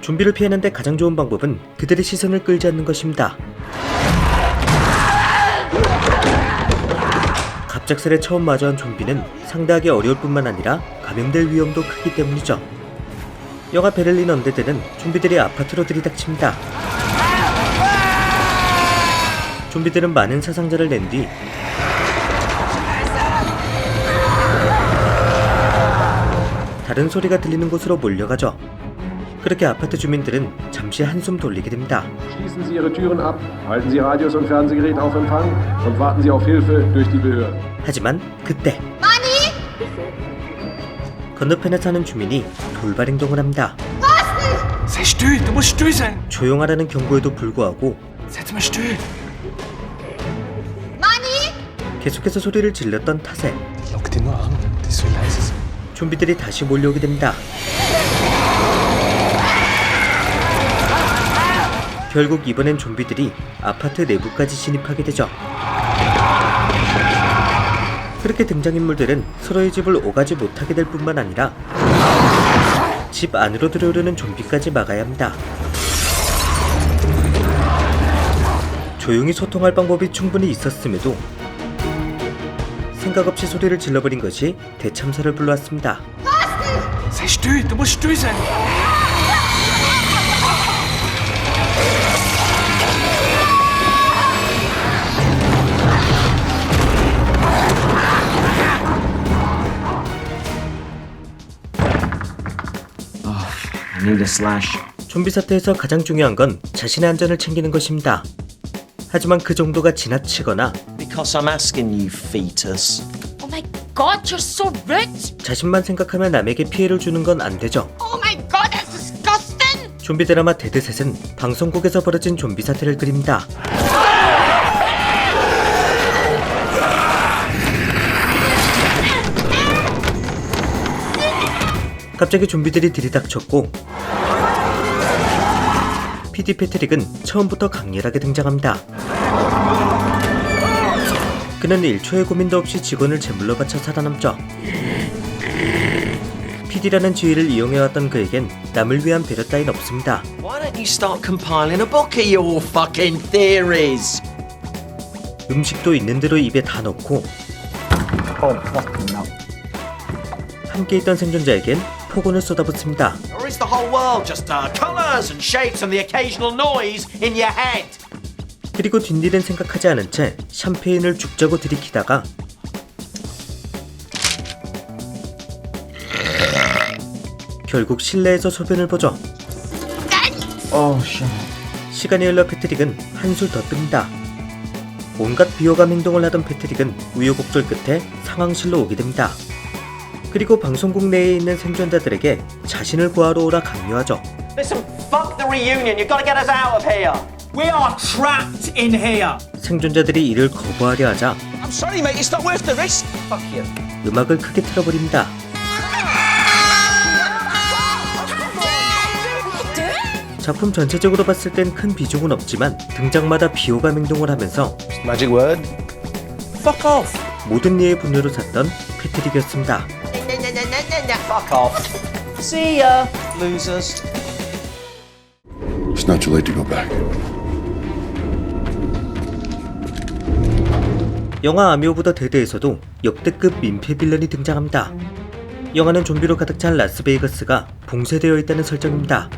좀비를 피하는데 가장 좋은 방법은 그들의 시선을 끌지 않는 것입니다. 갑작스레 처음 마주한 좀비는 상대하기 어려울 뿐만 아니라 감염될 위험도 크기 때문이죠. 영화 베를린 언데드는 좀비들이 아파트로 들이닥칩니다. 좀비들은 많은 사상자를 낸 뒤 다른 소리가 들리는 곳으로 몰려가죠. 그렇게 아파트 주민들은 잠시 한숨 돌리게 됩니다. Schließen Sie Ihre Türen ab, halten Sie Radios und Fernsehgeräte auf Empfang und warten Sie auf Hilfe durch die Behörden. 하지만 그때 건너편에 사는 주민이 돌발 행동을 합니다. Sei still, du musst still sein. 조용하라는 경고에도 불구하고. 계속해서 소리를 질렀던 탓에 좀비들이 다시 몰려오게 됩니다. 결국 이번엔 좀비들이 아파트 내부까지 진입하게 되죠. 그렇게 등장인물들은 서로의 집을 오가지 못하게 될 뿐만 아니라 집 안으로 들어오려는 좀비까지 막아야 합니다. 조용히 소통할 방법이 충분히 있었음에도 생각 없이 소리를 질러버린 것이 대참사를 불러왔습니다. I need a slash. 좀비 사태에서 가장 중요한 건 자신의 안전을 챙기는 것입니다. 하지만 그 정도가 지나치거나 Because I'm asking you, fetus. Oh my god, you're so rude! 자신만 생각하며 남에게 피해를 주는 건 안 되죠. Oh my god, that's disgusting! 좀비 드라마 데드셋은 방송국에서 벌어진 좀비 사태를 그립니다. 갑자기 좀비들이 들이닥쳤고 PD 패트릭은 처음부터 강렬하게 등장합니다. 그는 1초의 고민도 없이 직원을 제물로 바쳐 살아남죠. PD라는 지위를 이용해왔던 그에겐 남을 위한 배려 따윈 없습니다. Why don't you start compiling a book of your fucking theories? 음식도 있는 대로 입에 다 넣고 함께 있던 생존자에겐 폭언을 쏟아붓습니다. Or is the whole world just uh, colours and shapes and the occasional noise in your head? 그리고 뒷일은 생각하지 않은 채 샴페인을 죽자고 들이키다가 결국 실내에서 소변을 보죠. 시간이 흘러 패트릭은 한술 더 뜹니다. 온갖 비호감 행동을 하던 패트릭은 우여곡절 끝에 상황실로 오게 됩니다. 그리고 방송국 내에 있는 생존자들에게 자신을 구하러 오라 강요하죠. Listen, fuck the reunion. You've got to get us out of here. We are trapped in here. 생존자들이 이를 거부하려 하자 I'm sorry, mate, it's not worth the risk. Fuck you. 음악을 크게 틀어버립니다. 작품 전체적으로 봤을 땐 큰 비중은 없지만 등장마다 비호감 행동을 하면서 Magic word. Fuck off. 모든 이의 분노를 샀던 패트릭이었습니다. Fuck off. See ya, losers. It's not too late to go back. 영화 아미 오브 더 데드에서도 역대급 민폐 빌런이 등장합니다. 영화는 좀비로 가득 찬 라스베이거스가 봉쇄되어 있다는 설정입니다.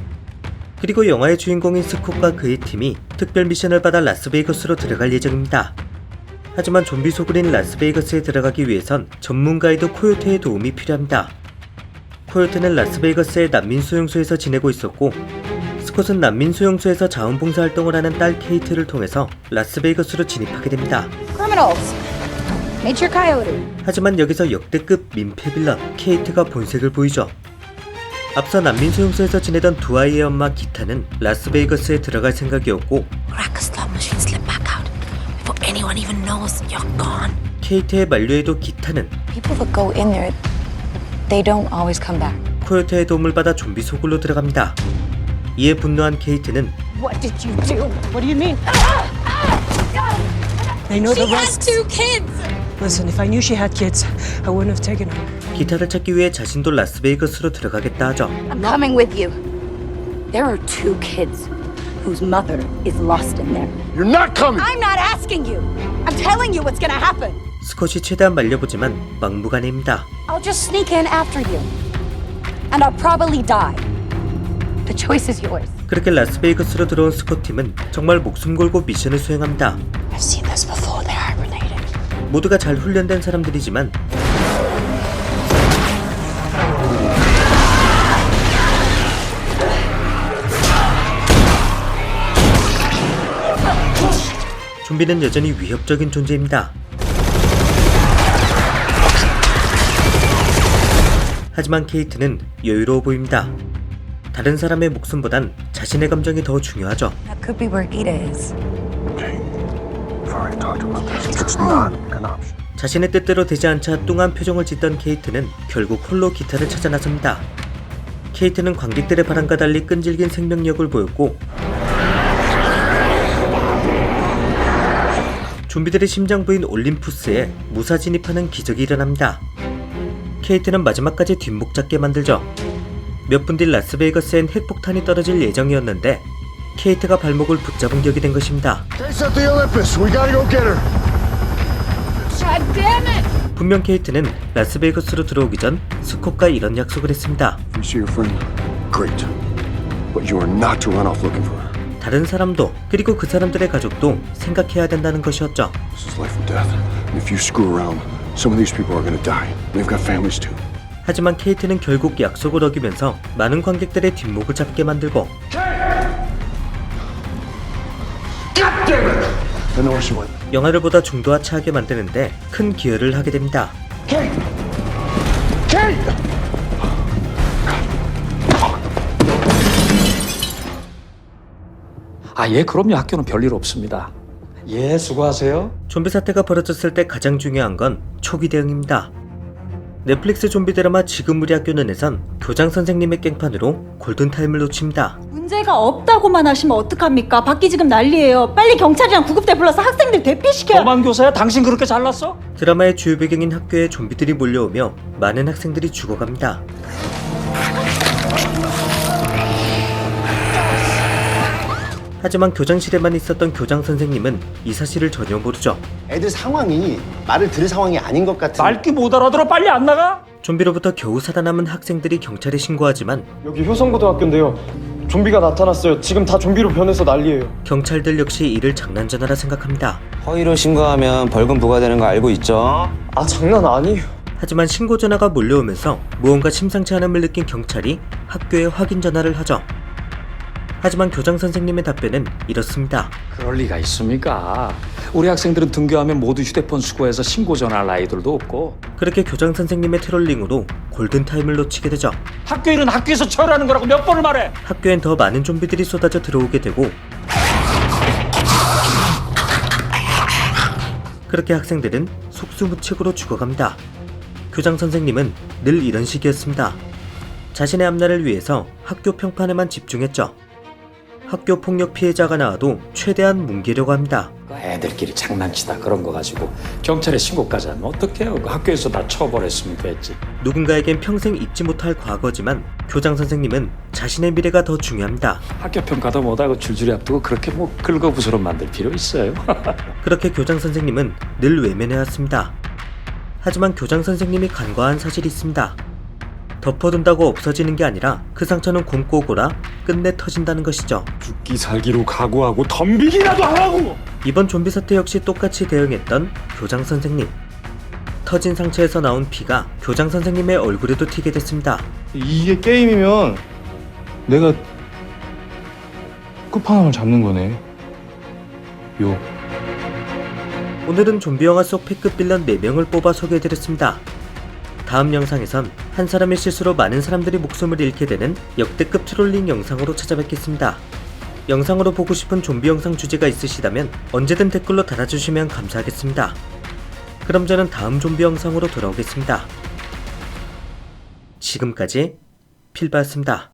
그리고 영화의 주인공인 스콧과 그의 팀이 특별 미션을 받아 라스베이거스로 들어갈 예정입니다. 하지만 좀비 소굴인 라스베이거스에 들어가기 위해선 전문 가이드 코요테의 도움이 필요합니다. 코요테는 라스베이거스의 난민 수용소에서 지내고 있었고 스콧은 난민 수용소에서 자원봉사 활동을 하는 딸 케이트를 통해서 라스베이거스로 진입하게 됩니다. Nature Coyote. 하지만 여기서 역대급 민폐 빌런 케이트가 본색을 보이죠. 앞서 난민 수용소에서 지내던 두 아이의 엄마 기타는 라스베이거스에 들어갈 생각이었고. 케이트의 만류에도 기타는 People that go in there, they don't always come back. 코요테의 도움을 받아 좀비 소굴로 들어갑니다. 이에 분노한 케이트는 What did you do? What do you mean? They know the rest. two kids! Listen, if I knew she had kids, I wouldn't have taken her. 기타를 찾기 위해 자신도 라스베이거스로 들어가겠다 하죠. I'm coming with you. There are two kids whose mother is lost in there. You're not coming! I'm not asking you. I'm telling you what's gonna happen. 스콧이 최대한 말려보지만 막무가내입니다. I'll just sneak in after you. And I'll probably die. The choice is yours. 그렇게 라스베이거스로 들어온 스콧 팀은 정말 목숨 걸고 미션을 수행합니다. I've seen this before. 모두가 잘 훈련된 사람들이지만 좀비는 여전히 위협적인 존재입니다. 하지만 케이트는 여유로워 보입니다. 다른 사람의 목숨보단 자신의 감정이 더 중요하죠. 자신의 뜻대로 되지 않자 뚱한 표정을 짓던 케이트는 결국 홀로 기타를 찾아 나섭니다. 케이트는 관객들의 바람과 달리 끈질긴 생명력을 보였고 좀비들의 심장 부인 올림푸스에 무사 진입하는 기적이 일어납니다. 케이트는 마지막까지 뒷목 잡게 만들죠. 몇 분 뒤 라스베이거스엔 핵폭탄이 떨어질 예정이었는데 케이트가 발목을 붙잡은 격이 된 것입니다. 분명 케이트는 라스베이거스로 들어오기 전 스콧과 이런 약속을 했습니다. 다른 사람도 그리고 그 사람들의 가족도 생각해야 된다는 것이었죠. This is life or death. And if you screw around, some of these people are gonna die. They've got families too. 하지만 케이트는 결국 약속을 어기면서 많은 관객들의 뒷목을 잡게 만들고 영화를 보다 중도하차하게 만드는데 큰 기여를 하게 됩니다. 아, 예, 그럼요. 학교는 별일 없습니다. 예, 수고하세요. 좀비 사태가 벌어졌을 때 가장 중요한 건 초기 대응입니다. 넷플릭스 좀비 드라마 지금 우리 학교는에선 교장 선생님의 깽판으로 골든타임을 놓칩니다. 문제가 없다고만 하시면 어떡합니까? 밖이 지금 난리예요. 빨리 경찰이랑 구급대 불러서 학생들 대피시켜. 너만 교사야? 당신 그렇게 잘났어? 드라마의 주요 배경인 학교에 좀비들이 몰려오며 많은 학생들이 죽어갑니다. 하지만 교장실에만 있었던 교장 선생님은 이 사실을 전혀 모르죠. 애들 상황이 말을 들을 상황이 아닌 것 같은 말귀 못 알아들어 빨리 안 나가? 좀비로부터 겨우 살아남은 학생들이 경찰에 신고하지만 여기 효성고등학교인데요. 좀비가 나타났어요. 지금 다 좀비로 변해서 난리예요. 경찰들 역시 이를 장난전화라 생각합니다. 허위로 신고하면 벌금 부과되는 거 알고 있죠? 아 장난 아니에요. 하지만 신고 전화가 몰려오면서 무언가 심상치 않음을 느낀 경찰이 학교에 확인 전화를 하죠. 하지만 교장 선생님의 답변은 이렇습니다. 그럴 리가 있습니까? 우리 학생들은 등교하면 모두 휴대폰 수거해서 신고 전화할 아이들도 없고 그렇게 교장 선생님의 트롤링으로 골든타임을 놓치게 되죠. 학교 일은 학교에서 처리하는 거라고 몇 번을 말해? 학교엔 더 많은 좀비들이 쏟아져 들어오게 되고 그렇게 학생들은 속수무책으로 죽어갑니다. 교장 선생님은 늘 이런 식이었습니다. 자신의 앞날을 위해서 학교 평판에만 집중했죠. 학교 폭력 피해자가 나와도 최대한 뭉개려고 합니다. 그 애들끼리 장난치다 그런 거 가지고 경찰에 신고까지 하면 어떡해요? 그 학교에서 다 처벌했으면 됐지. 누군가에겐 평생 잊지 못할 과거지만 교장 선생님은 자신의 미래가 더 중요합니다. 학교 평가도 못하고 줄줄이 앞두고 그렇게 뭐 긁어부스러 만들 필요 있어요? 그렇게 교장 선생님은 늘 외면해왔습니다. 하지만 교장 선생님이 간과한 사실이 있습니다. 덮어둔다고 없어지는 게 아니라 그 상처는 곰고 오거나 끝내 터진다는 것이죠. 죽기 살기로 각오하고 덤비기라도 하라고. 이번 좀비 사태 역시 똑같이 대응했던 교장 선생님. 터진 상처에서 나온 피가 교장 선생님의 얼굴에도 튀게 됐습니다. 이게 게임이면 내가 끝판왕을 잡는 거네. 요. 오늘은 좀비 영화 속 패급 빌런 4명을 뽑아 소개해드렸습니다. 다음 영상에선 한 사람의 실수로 많은 사람들이 목숨을 잃게 되는 역대급 트롤링 영상으로 찾아뵙겠습니다. 영상으로 보고 싶은 좀비 영상 주제가 있으시다면 언제든 댓글로 달아주시면 감사하겠습니다. 그럼 저는 다음 좀비 영상으로 돌아오겠습니다. 지금까지 필바였습니다.